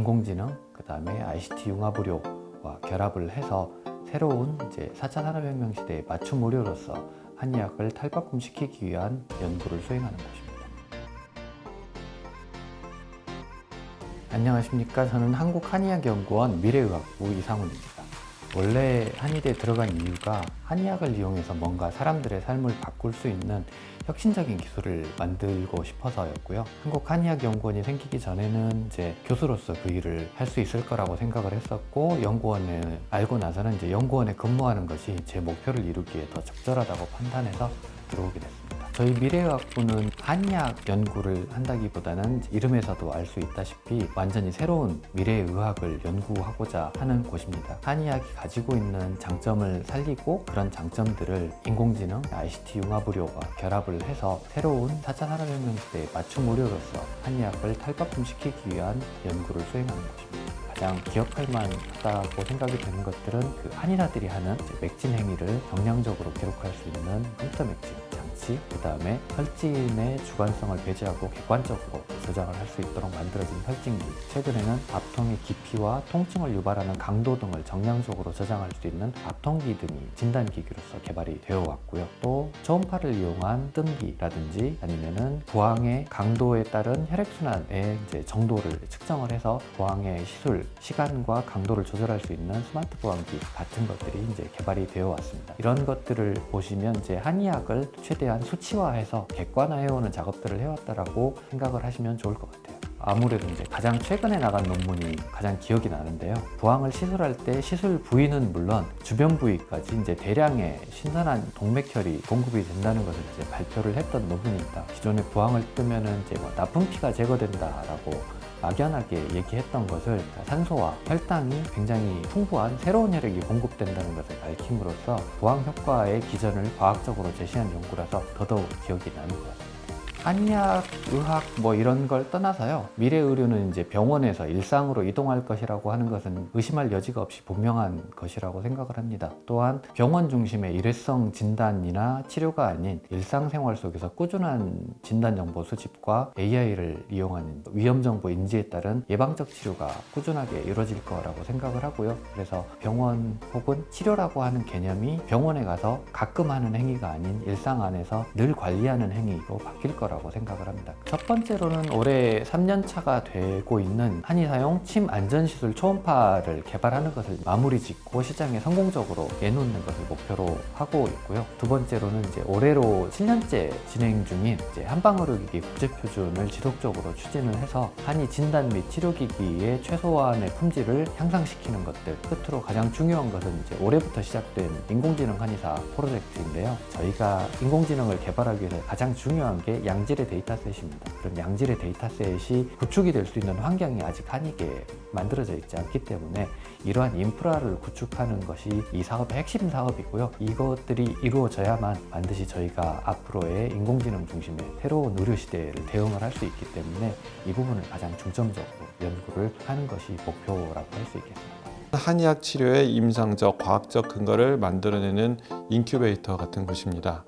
인공지능, 그 다음에 ICT 융합 의료와 결합을 해서 새로운 이제 4차 산업혁명 시대의 맞춤 의료로서 한의학을 탈바꿈시키기 위한 연구를 수행하는 곳입니다. 안녕하십니까. 저는 한국한의학연구원 미래의학부 이상훈입니다. 원래 한의대에 들어간 이유가 한의학을 이용해서 뭔가 사람들의 삶을 바꿀 수 있는 혁신적인 기술을 만들고 싶어서였고요. 한국 한의학 연구원이 생기기 전에는 이제 교수로서 그 일을 할 수 있을 거라고 생각을 했었고 연구원에 알고 나서는 이제 연구원에 근무하는 것이 제 목표를 이루기에 더 적절하다고 판단해서 들어오게 됐습니다. 저희 미래의학부는 한의학 연구를 한다기보다는 이름에서도 알 수 있다시피 완전히 새로운 미래의학을 연구하고자 하는 곳입니다. 한의학이 가지고 있는 장점을 살리고 그런 장점들을 인공지능, ICT 융합의료와 결합을 해서 새로운 4차 산업혁명 시대의 맞춤 의료로서 한의학을 탈바꿈시키기 위한 연구를 수행하는 곳입니다. 가장 기억할 만하다고 생각이 되는 것들은 그 한의사들이 하는 맥진 행위를 정량적으로 기록할 수 있는 컴퓨터 맥진 장치, 그 다음에 혈진의 주관성을 배제하고 객관적으로 조작을 할 수 있도록 만들어진 혈진기. 최근에는 압통의 깊이와 통증을 유발하는 강도 등을 정량적으로 저장할 수 있는 압통기 등이 진단기기로서 개발이 되어 왔고요. 또 초음파를 이용한 뜸기라든지 아니면은 부항의 강도에 따른 혈액순환의 이제 정도를 측정을 해서 부항의 시술, 시간과 강도를 조절할 수 있는 스마트 부항기 같은 것들이 이제 개발이 되어 왔습니다. 이런 것들을 보시면 이제 한의학을 최대한 수치화해서 객관화해오는 작업들을 해왔다라고 생각을 하시면 좋을 것 같아요. 아무래도 이제 가장 최근에 나간 논문이 가장 기억이 나는데요. 부항을 시술할 때 시술 부위는 물론 주변 부위까지 이제 대량의 신선한 동맥혈이 공급이 된다는 것을 이제 발표를 했던 논문입니다. 기존에 부항을 뜨면은 이제 뭐 나쁜 피가 제거된다라고 막연하게 얘기했던 것을 산소와 혈당이 굉장히 풍부한 새로운 혈액이 공급된다는 것을 밝힘으로써 부항 효과의 기전을 과학적으로 제시한 연구라서 더더욱 기억이 나는 것 같습니다. 한의학, 의학 뭐 이런 걸 떠나서요. 미래 의료는 이제 병원에서 일상으로 이동할 것이라고 하는 것은 의심할 여지가 없이 분명한 것이라고 생각을 합니다. 또한 병원 중심의 일회성 진단이나 치료가 아닌 일상생활 속에서 꾸준한 진단 정보 수집과 AI를 이용하는 위험 정보 인지에 따른 예방적 치료가 꾸준하게 이루어질 거라고 생각을 하고요. 그래서 병원 혹은 치료라고 하는 개념이 병원에 가서 가끔 하는 행위가 아닌 일상 안에서 늘 관리하는 행위로 바뀔 거라고 생각을 합니다. 첫 번째로는 올해 3년 차가 되고 있는 한의사용 침 안전시술 초음파를 개발하는 것을 마무리 짓고 시장에 성공적으로 내놓는 것을 목표로 하고 있고요. 두 번째로는 이제 올해로 7년째 진행 중인 이제 한방의료기기 국제표준을 지속적으로 추진을 해서 한의 진단 및 치료기기의 최소한의 품질을 향상시키는 것들 끝으로 가장 중요한 것은 이제 올해부터 시작된 인공지능 한의사 프로젝트인데요. 저희가 인공지능을 개발하기 위해서 가장 중요한 게 양 질의 데이터셋입니다. 그럼 양질의 데이터셋이 구축이 될 수 있는 환경이 아직 한의계에 만들어져 있지 않기 때문에 이러한 인프라를 구축하는 것이 이 사업의 핵심 사업이고요. 이것들이 이루어져야만 반드시 저희가 앞으로의 인공지능 중심의 새로운 의료 시대를 대응을 할 수 있기 때문에 이 부분을 가장 중점적으로 연구를 하는 것이 목표라고 할 수 있겠습니다. 한의학 치료의 임상적 과학적 근거를 만들어내는 인큐베이터 같은 곳입니다.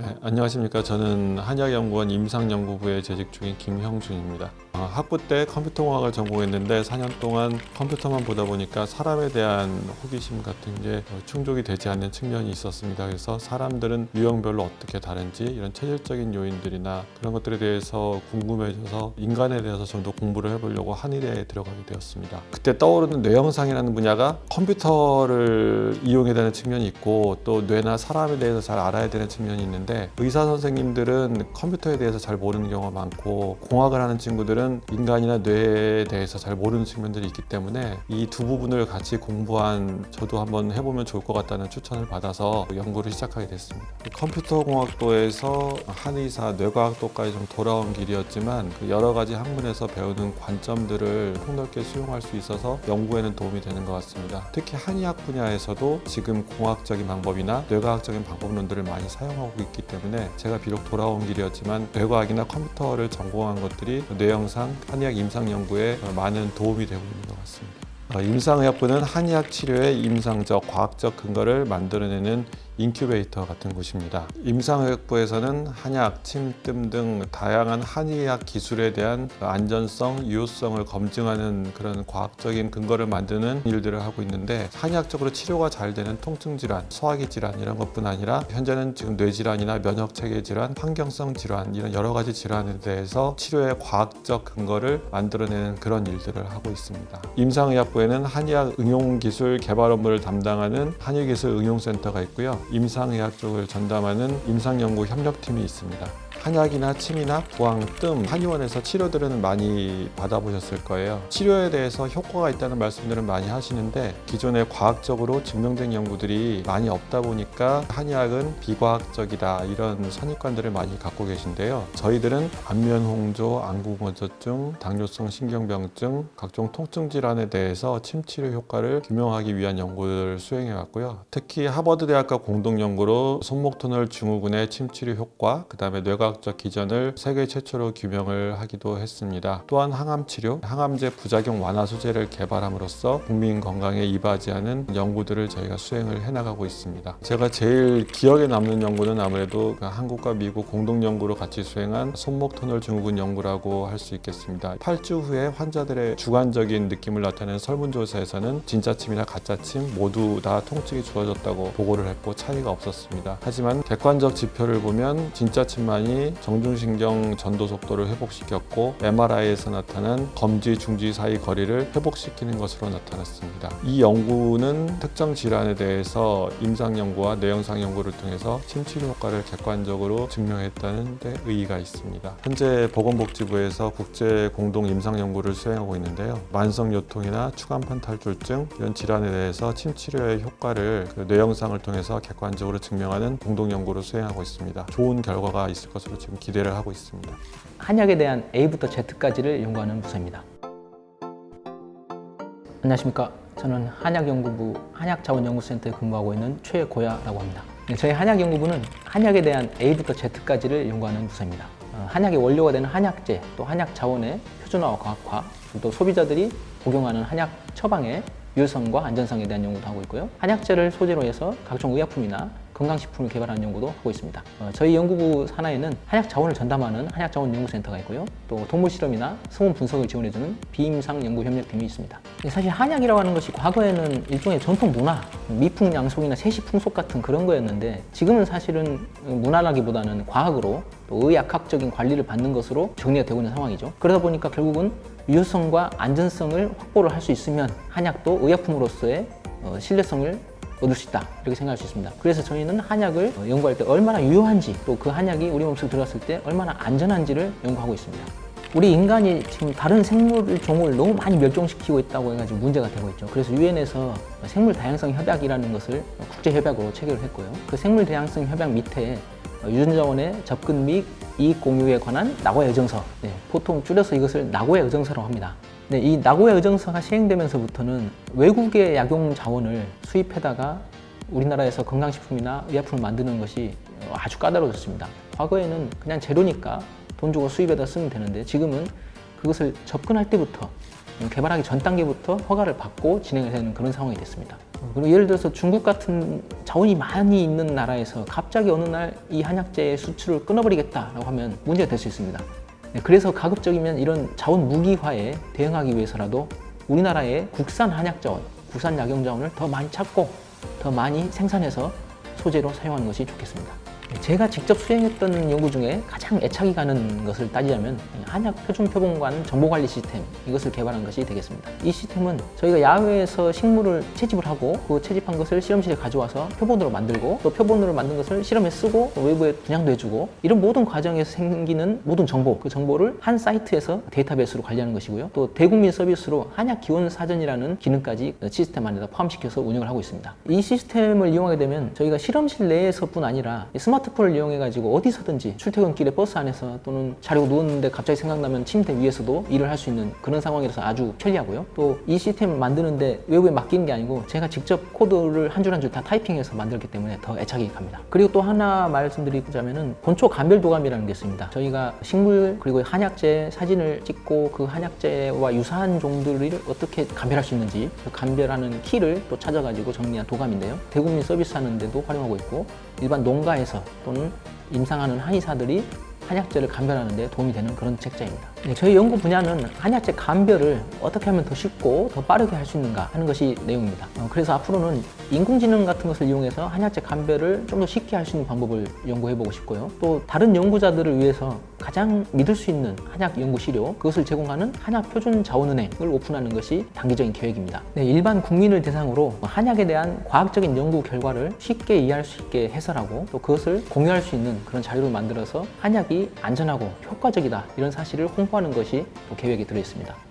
네, 안녕하십니까. 저는 한의학연구원 임상연구부에 재직 중인 김형준입니다. 어, 학부 때 컴퓨터공학을 전공했는데 4년 동안 컴퓨터만 보다 보니까 사람에 대한 호기심 같은 게 어, 충족이 되지 않는 측면이 있었습니다. 그래서 사람들은 유형별로 어떻게 다른지 이런 체질적인 요인들이나 그런 것들에 대해서 궁금해져서 인간에 대해서 좀 더 공부를 해보려고 한의대에 들어가게 되었습니다. 그때 떠오르는 뇌영상이라는 분야가 컴퓨터를 이용해야 되는 측면이 있고 또 뇌나 사람에 대해서 잘 알아야 되는 측면이 있는데 의사 선생님들은 컴퓨터에 대해서 잘 모르는 경우가 많고 공학을 하는 친구들은 인간이나 뇌에 대해서 잘 모르는 측면들이 있기 때문에 이 두 부분을 같이 공부한 저도 한번 해보면 좋을 것 같다는 추천을 받아서 연구를 시작하게 됐습니다. 컴퓨터 공학도에서 한의사 뇌과학도까지 좀 돌아온 길이었지만 그 여러 가지 학문에서 배우는 관점들을 폭넓게 수용할 수 있어서 연구에는 도움이 되는 것 같습니다. 특히 한의학 분야에서도 지금 공학적인 방법이나 뇌과학적인 방법론들을 많이 사용하고 있기 때문에 제가 비록 돌아온 길이었지만 뇌과학이나 컴퓨터를 전공한 것들이 뇌영상, 한의학 임상 연구에 많은 도움이 되고 있는 것 같습니다. 어, 임상의학부는 한의학 치료의 임상적, 과학적 근거를 만들어내는 인큐베이터 같은 곳입니다. 임상의학부에서는 한약, 침뜸 등 다양한 한의학 기술에 대한 안전성, 유효성을 검증하는 그런 과학적인 근거를 만드는 일들을 하고 있는데 한의학적으로 치료가 잘 되는 통증 질환, 소화기 질환 이런 것뿐 아니라 현재는 지금 뇌 질환이나 면역 체계 질환, 환경성 질환 이런 여러 가지 질환에 대해서 치료의 과학적 근거를 만들어내는 그런 일들을 하고 있습니다. 임상의학부에는 한의학 응용기술 개발 업무를 담당하는 한의기술 응용센터가 있고요. 임상의학 쪽을 전담하는 임상연구 협력팀이 있습니다. 한약이나 침이나 부항, 뜸, 한의원에서 치료들은 많이 받아보셨을 거예요. 치료에 대해서 효과가 있다는 말씀들은 많이 하시는데 기존에 과학적으로 증명된 연구들이 많이 없다 보니까 한의학은 비과학적이다 이런 선입관들을 많이 갖고 계신데요. 저희들은 안면홍조, 안구건조증, 당뇨성 신경병증, 각종 통증 질환에 대해서 침 치료 효과를 규명하기 위한 연구를 수행해 왔고요. 특히 하버드 대학과 공동 연구로 손목 터널 증후군의 침 치료 효과, 그다음에 뇌과 학적 기전을 세계 최초로 규명을 하기도 했습니다. 또한 항암 치료, 항암제 부작용 완화 소재를 개발함으로써 국민 건강에 이바지하는 연구들을 저희가 수행을 해나가고 있습니다. 제가 제일 기억에 남는 연구는 아무래도 그 한국과 미국 공동 연구로 같이 수행한 손목 터널 증후군 연구라고 할 수 있겠습니다. 8주 후에 환자들의 주관적인 느낌을 나타내는 설문조사에서는 진짜 침이나 가짜 침 모두 다 통증이 좋아졌다고 보고를 했고 차이가 없었습니다. 하지만 객관적 지표를 보면 진짜 침만이 정중신경 전도 속도를 회복시켰고 MRI에서 나타난 검지 중지 사이 거리를 회복시키는 것으로 나타났습니다. 이 연구는 특정 질환에 대해서 임상 연구와 뇌영상 연구를 통해서 침 치료 효과를 객관적으로 증명했다는 데 의의가 있습니다. 현재 보건복지부에서 국제 공동 임상 연구를 수행하고 있는데요. 만성 요통이나 추간판 탈출증 이런 질환에 대해서 침 치료의 효과를 그 뇌영상을 통해서 객관적으로 증명하는 공동 연구를 수행하고 있습니다. 좋은 결과가 있을 것으로 지금 기대를 하고 있습니다. 한약에 대한 A부터 Z까지를 연구하는 부서입니다. 안녕하십니까. 저는 한약연구부 한약자원연구센터에 근무하고 있는 최고야라고 합니다. 네, 저희 한약연구부는 한약에 대한 A부터 Z까지를 연구하는 부서입니다. 어, 한약의 원료가 되는 한약재, 또 한약 자원의 표준화와 과학화, 또 소비자들이 복용하는 한약 처방의 유효성과 안전성에 대한 연구도 하고 있고요. 한약재를 소재로 해서 각종 의약품이나 건강식품을 개발하는 연구도 하고 있습니다. 어, 저희 연구부 산하에는 한약 자원을 전담하는 한약 자원 연구센터가 있고요. 또 동물 실험이나 성분 분석을 지원해주는 비임상 연구 협력팀이 있습니다. 사실 한약이라고 하는 것이 과거에는 일종의 전통 문화, 미풍양속이나 세시풍속 같은 그런 거였는데 지금은 사실은 문화라기보다는 과학으로 또 의학학적인 관리를 받는 것으로 정리가 되고 있는 상황이죠. 그러다 보니까 결국은 유효성과 안전성을 확보를 할 수 있으면 한약도 의약품으로서의 어, 신뢰성을 얻을 수 있다 이렇게 생각할 수 있습니다. 그래서 저희는 한약을 어, 연구할 때 얼마나 유효한지 또 그 한약이 우리 몸속에 들어갔을 때 얼마나 안전한지를 연구하고 있습니다. 우리 인간이 지금 다른 생물 종을 너무 많이 멸종시키고 있다고 해가지고 문제가 되고 있죠. 그래서 유엔에서 생물 다양성 협약이라는 것을 국제 협약으로 체결을 했고요. 그 생물 다양성 협약 밑에 유전자원의 접근 및 이익 공유에 관한 나고야 의정서, 네, 보통 줄여서 이것을 나고야 의정서라고 합니다. 네, 이 나고야 의정서가 시행되면서부터는 외국의 약용 자원을 수입해다가 우리나라에서 건강식품이나 의약품을 만드는 것이 아주 까다로워졌습니다. 과거에는 그냥 재료니까 돈 주고 수입에다 쓰면 되는데 지금은 그것을 접근할 때부터 개발하기 전 단계부터 허가를 받고 진행을 되는 그런 상황이 됐습니다. 그리고 예를 들어서 중국 같은 자원이 많이 있는 나라에서 갑자기 어느 날 이 한약재의 수출을 끊어버리겠다라고 하면 문제가 될 수 있습니다. 네, 그래서 가급적이면 이런 자원 무기화에 대응하기 위해서라도 우리나라의 국산 한약 자원, 국산 약용 자원을 더 많이 찾고 더 많이 생산해서 소재로 사용하는 것이 좋겠습니다. 제가 직접 수행했던 연구 중에 가장 애착이 가는 것을 따지자면 한약 표준 표본관 정보관리 시스템 이것을 개발한 것이 되겠습니다. 이 시스템은 저희가 야외에서 식물을 채집을 하고 그 채집한 것을 실험실에 가져와서 표본으로 만들고 또 표본으로 만든 것을 실험에 쓰고 또 외부에 분양도 해주고 이런 모든 과정에서 생기는 모든 정보 그 정보를 한 사이트에서 데이터베이스로 관리하는 것이고요. 또 대국민 서비스로 한약 기원 사전이라는 기능까지 시스템 안에다 포함시켜서 운영을 하고 있습니다. 이 시스템을 이용하게 되면 저희가 실험실 내에서뿐 아니라 스마트 스마트폰을 이용해 가지고 어디서든지 출퇴근길에 버스 안에서 또는 자려고 누웠는데 갑자기 생각나면 침대 위에서도 일을 할 수 있는 그런 상황이라서 아주 편리하고요. 또 이 시스템을 만드는데 외부에 맡기는 게 아니고 제가 직접 코드를 한 줄 한 줄 다 타이핑해서 만들기 때문에 더 애착이 갑니다. 그리고 또 하나 말씀드리자면은 본초 감별 도감이라는 게 있습니다. 저희가 식물 그리고 한약재 사진을 찍고 그 한약재와 유사한 종들을 어떻게 감별할 수 있는지 그 감별하는 키를 또 찾아가지고 정리한 도감인데요. 대국민 서비스 하는데도 활용하고 있고 일반 농가에서 또는 임상하는 한의사들이 한약재를 감별하는 데 도움이 되는 그런 책자입니다. 네, 저희 연구 분야는 한약재 감별을 어떻게 하면 더 쉽고 더 빠르게 할 수 있는가 하는 것이 내용입니다. 어, 그래서 앞으로는 인공지능 같은 것을 이용해서 한약재 감별을 좀 더 쉽게 할 수 있는 방법을 연구해 보고 싶고요. 또 다른 연구자들을 위해서 가장 믿을 수 있는 한약 연구 시료 그것을 제공하는 한약 표준 자원은행을 오픈하는 것이 단기적인 계획입니다. 네, 일반 국민을 대상으로 한약에 대한 과학적인 연구 결과를 쉽게 이해할 수 있게 해설하고 또 그것을 공유할 수 있는 그런 자료를 만들어서 한약이 안전하고 효과적이다 이런 사실을 홍보하는 것이 또 계획에 들어 있습니다.